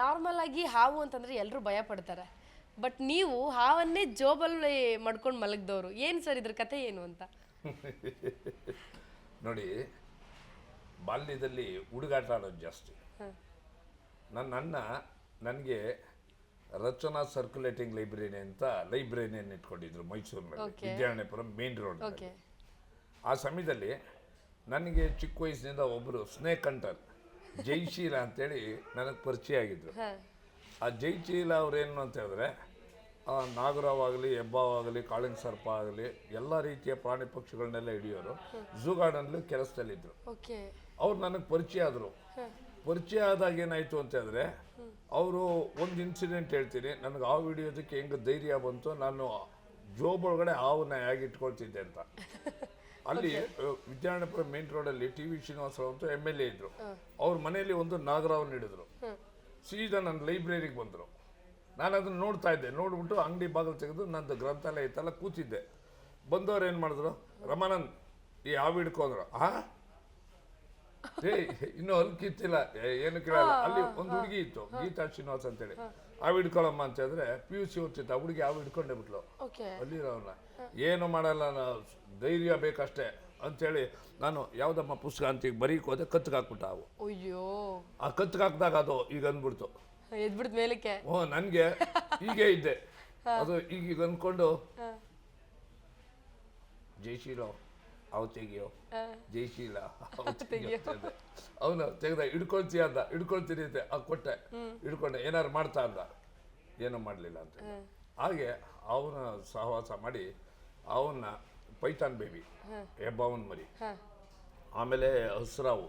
Normal ಆಗಿ ಹಾವು ಅಂತಂದ್ರೆ ಎಲ್ಲರೂ ಭಯ ಪಡ್ತಾರೆ. ಬಟ್ ನೀವು ಹಾವನ್ನೇ ಜೋಬಲ್ಲಿ ಮಾಡ್ಕೊಂಡು ಮಲಗಿದವರು ಏನು ಸರ್ ಇದ್ರ ಕತೆ ಏನು ಅಂತ? ನೋಡಿ ಬಾಲ್ಯದಲ್ಲಿ ಹುಡುಗಾಟ ಆಡೋದು ಜಾಸ್ತಿ. ನನ್ನ ಅಣ್ಣ ನನಗೆ ರಚನಾ ಸರ್ಕ್ಯುಲೇಟಿಂಗ್ ಲೈಬ್ರರಿ ಅಂತ ಲೈಬ್ರರಿಯನ್ನು ಇಟ್ಕೊಂಡಿದ್ರು ಮೈಸೂರಿನಲ್ಲಿ Okay. Vidyaranyapuram main road okay ಆ ಸಮಯದಲ್ಲಿ ನನಗೆ ಚಿಕ್ಕ ವಯಸ್ಸಿನಿಂದ ಒಬ್ಬರು ಸ್ನೇಕ್ ಹಂಟರ್ ಜೈಶೀಲ ಅಂತೇಳಿ ನನಗೆ ಪರಿಚಯ ಆಗಿದ್ದರು ಆ ಜೈಶೀಲ ಅವ್ರೇನು ಅಂತ ಹೇಳಿದ್ರೆ ಆ ನಾಗರವಾಗಲಿ ಹೆಬ್ಬಾವಾಗಲಿ ಕಾಳಿಂಗ್ ಸರ್ಪ ಆಗಲಿ ಎಲ್ಲ ರೀತಿಯ ಪ್ರಾಣಿ ಪಕ್ಷಿಗಳನ್ನೆಲ್ಲ ಹಿಡಿಯೋರು. ಝೂ ಗಾರ್ಡನ್ಲಿ ಕೆಲಸದಲ್ಲಿದ್ದರು ಅವ್ರು ನನಗೆ ಪರಿಚಯ ಆದರು. ಪರಿಚಯ ಆದಾಗ ಏನಾಯಿತು ಅಂತ ಹೇಳಿದ್ರೆ ಅವರು ಒಂದು ಇನ್ಸಿಡೆಂಟ್ ಹೇಳ್ತೀನಿ. ನನಗೆ ಹಾವು ಹಿಡಿಯೋದಕ್ಕೆ ಹೆಂಗೆ ಧೈರ್ಯ ಬಂತು ನಾನು ಜೋಬ್ ಒಳಗಡೆ ಹಾವನ್ನ ಹೇಗೆ ಇಟ್ಕೊಳ್ತಿದ್ದೆ ಅಂತ. ಅಲ್ಲಿ ವಿದ್ಯಾರಣ್ಯಪುರ ಮೇನ್ ರೋಡಲ್ಲಿ ಟಿ ವಿ ಶ್ರೀನಿವಾಸರಾವ್ ಅಂತ ಎಂ ಎಲ್ ಎ ಇದ್ರು. ಅವ್ರ ಮನೆಯಲ್ಲಿ ಒಂದು ನಾಗರಾವನ್ನ ಹಿಡಿದ್ರು. ಸೀದಾ ನನ್ನ ಲೈಬ್ರರಿಗೆ ಬಂದರು. ನಾನು ಅದನ್ನ ನೋಡ್ತಾ ಇದ್ದೆ. ನೋಡ್ಬಿಟ್ಟು ಅಂಗಡಿ ಬಾಗಿಲು ತೆಗೆದು ನಂದು ಗ್ರಂಥಾಲಯ ಇತ್ತಲ್ಲ ಕೂತಿದ್ದೆ. ಬಂದವ್ರು ಏನು ಮಾಡಿದ್ರು? ರಮಾನಂದ್ ಈ ಹಾವು ಹಿಡ್ಕೊಂಡ್ರು. ಆ? ಏ ಇನ್ನು ಅಲ್ಲಿ ಕಿತ್ತಿಲ್ಲ. ಏನು ಕೇಳಲ್ಲ. ಅಲ್ಲಿ ಒಂದು ಹುಡುಗಿ ಇತ್ತು ಗೀತಾ ಶ್ರೀನಿವಾಸ್ ಅಂತೇಳಿ. ಅವ್ ಹಿಡ್ಕೊಳಮ್ಮ ಅಂತ ಹೇಳಿದ್ರೆ ಪಿ ಯು ಸಿ ಓದ್ತಿತ್ತು ಆ ಹುಡುಗಿ ಅವ್ ಹಿಡ್ಕೊಂಡೇ ಬಿಟ್ಲು. ಓಕೆ. ಅಲ್ಲಿರೋನ ಏನು ಮಾಡಲ್ಲ ನಾವು ಧೈರ್ಯ ಬೇಕಷ್ಟೇ ಅಂತೇಳಿ ನಾನು ಯಾವುದಮ್ಮ ಪುಸ್ತಕ ಅಂತ ಈಗ ಬರೀಕ್ ಹೋದೆ ಕತ್ತಿಗೆ ಹಾಕ್ಬಿಟ್ಟ ಹಾವು ಅಯ್ಯೋ. ಆ ಕತ್ತಿಗೆ ಹಾಕಿದಾಗ ಅದು ಈಗ ಅಂದ್ಬಿಡ್ತು. ಎದ್ಬಿಡ್ತು ಮೇಲಕ್ಕೆ. ಓ ನನಗೆ ಹೀಗೆ ಇದ್ದೆ. ಅದು ಈಗ ಈಗ ಅಂದ್ಕೊಂಡು ಜೈಶೀಲ ಅವು ತೆಗಿಯೋ ಜೈಶೀಲ ಅವು ಅವನು ತೆಗ್ದ ಹಿಡ್ಕೊಳ್ತೀಯ ಅಂದ. ಹಿಡ್ಕೊಳ್ತೀನಿ ಅಂತ. ಆ ಕೊಟ್ಟೆ. ಹಿಡ್ಕೊಂಡೆ ಏನಾರು ಮಾಡ್ತಾ ಅಂದ. ಏನೂ ಮಾಡಲಿಲ್ಲ ಅಂತ ಹಾಗೆ ಅವನ ಸಹವಾಸ ಮಾಡಿ ಅವನ್ನ ಪೈಥಾನ್ ಬೇಬಿ ಹೆಬ್ಬಾವನ್ ಮರಿ ಆಮೇಲೆ ಹಸ್ರಾವು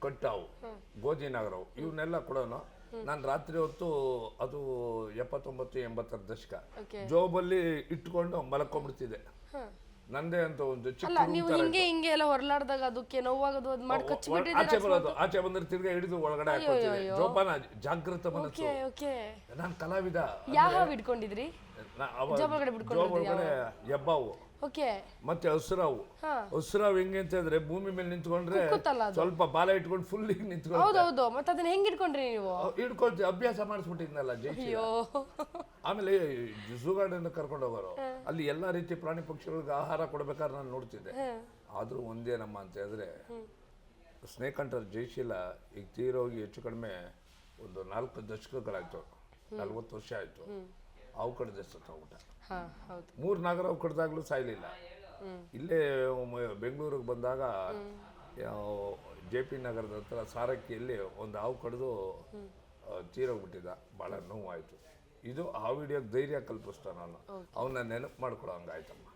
ಕಟ್ಟಾವು ಗೋಧಿ ನಾಗರಾವು ಇವನ್ನೆಲ್ಲ ಕೂಡ ನಾನು ರಾತ್ರಿ ಹೊತ್ತು ಅದು ಎಪ್ಪತ್ತೊಂಬತ್ತು ಎಂಬತ್ತರ ದಶಕ. ಜೋಬಲ್ಲಿ ಇಟ್ಕೊಂಡು ಮಲಕೊಂಡ್ಬಿಡ್ತಿದ್ದೆ ನಂದೇ ಅಂತ ಒಂದು ಚಿಕ್ಕ ಅಲ್ಲ ನೀವು ಹಿಂಗೆ ಹಿಂಗೆ ಎಲ್ಲ ಹೊರಲಾಡ್ದಾಗ ಅದಕ್ಕೆ ನೋವಾಗೋದು ಅದು ಮಾಡಿ ಆಚೆ ಕಚ್ಚಿಬಿಟ್ಟಿದ್ದೀರಾ ಬರೋದು ಆಚೆ ಬಂದ್ರೆ ತಿರ್ಗಾ ಹಿಡಿದು ಒಳಗಡೆ ಹಾಕೊಳ್ತಿದ್ದೆ ಜೋಪಾನ ಜಾಗೃತ ಮನಸ್ಸು. Okay okay. ನಾನು ಕಲಾವಿದ ಯಾವ ಹಾವು ಅವ ಜೋಬ್ ಒಳಗಡೆ ಜೋಬ್ ಒಳಗಡೆ ಹೆಬ್ಬಾವು ಓಕೆ. ಮತ್ತೆ ಹಸ್ರಾವು. ಹಾ. ಹಸ್ರಾವು ಹೆಂಗೆ ಅಂತ ಹೇಳಿದ್ರೆ ಭೂಮಿ ಮೇಲೆ ನಿಂತ್ಕೊಂಡ್ರೆ ಅದು. ಸ್ವಲ್ಪ ಬಾಲ ಇಟ್ಕೊಂಡು ಫುಲ್ ಹಿಂಗೆ ನಿಂತ್ಕೊಂಡು ಹೌದು ಮತ್ತೆ ಅದನ್ನ ಹೆಂಗ್ ಇಟ್ಕೊಂಡ್ರಿ ನೀವು? ಹಿಡ್ಕೊಳ್ತೀವಿ ಅಭ್ಯಾಸ ಮಾಡಿಸ್ಬಿಟ್ಟಿದ್ನಲ್ಲ ಜೈ ಅಯ್ಯೋ. ಆಮೇಲೆ ಝೂ ಗಾರ್ಡನ್ ಕರ್ಕೊಂಡು ಹೋಗೋರು ಅಲ್ಲಿ ಎಲ್ಲಾ ರೀತಿ ಪ್ರಾಣಿ ಪಕ್ಷಿಗಳಿಗೆ ಆಹಾರ ಕೊಡ್ಬೇಕಾದ್ರೆ ನಾನು ನೋಡ್ತಿದ್ದೆ. ಆದರೂ ಒಂದೇ ನಮ್ಮ ಅಂತ ಹೇಳಿದ್ರೆ ಸ್ನೇಕ್ ಹಂಟರ್ ಜೈಶೀಲ ಈಗ ತೀರೋಗಿ ಹೆಚ್ಚು ಕಡಿಮೆ ಒಂದು ನಾಲ್ಕು ದಶಕಗಳಾಯ್ತು. ನಲ್ವತ್ತು ವರ್ಷ ಆಯಿತು. ಅವು ಕಡ್ದೆ ಸತ್ತೋಗ್ಬಿಟ್ಟ ಮೂರು ನಾಗರ ಅವು ಕಡ್ದಾಗ್ಲೂ ಸಾಯ್ಲಿಲ್ಲ ಇಲ್ಲೇ ಬೆಂಗಳೂರಿಗೆ ಬಂದಾಗ ಜೆ ಪಿ ನಗರದ ಹತ್ರ ಸಾರಕ್ಕಿಯಲ್ಲಿ ಒಂದು ಹಾವು ಕಡಿದು ತೀರೋಗ್ಬಿಟ್ಟಿದ್ದ. ಭಾಳ ನೋವಾಯಿತು. ಇದು ಆ ವಿಡಿಯೋಗೆ ಧೈರ್ಯ ಕಲ್ಪಿಸ್ತಾ ನಾನು ಅವನ್ನ ನೆನಪು ಮಾಡ್ಕೊಳ್ಳೋ ಹಂಗಾಯ್ತಮ್ಮ.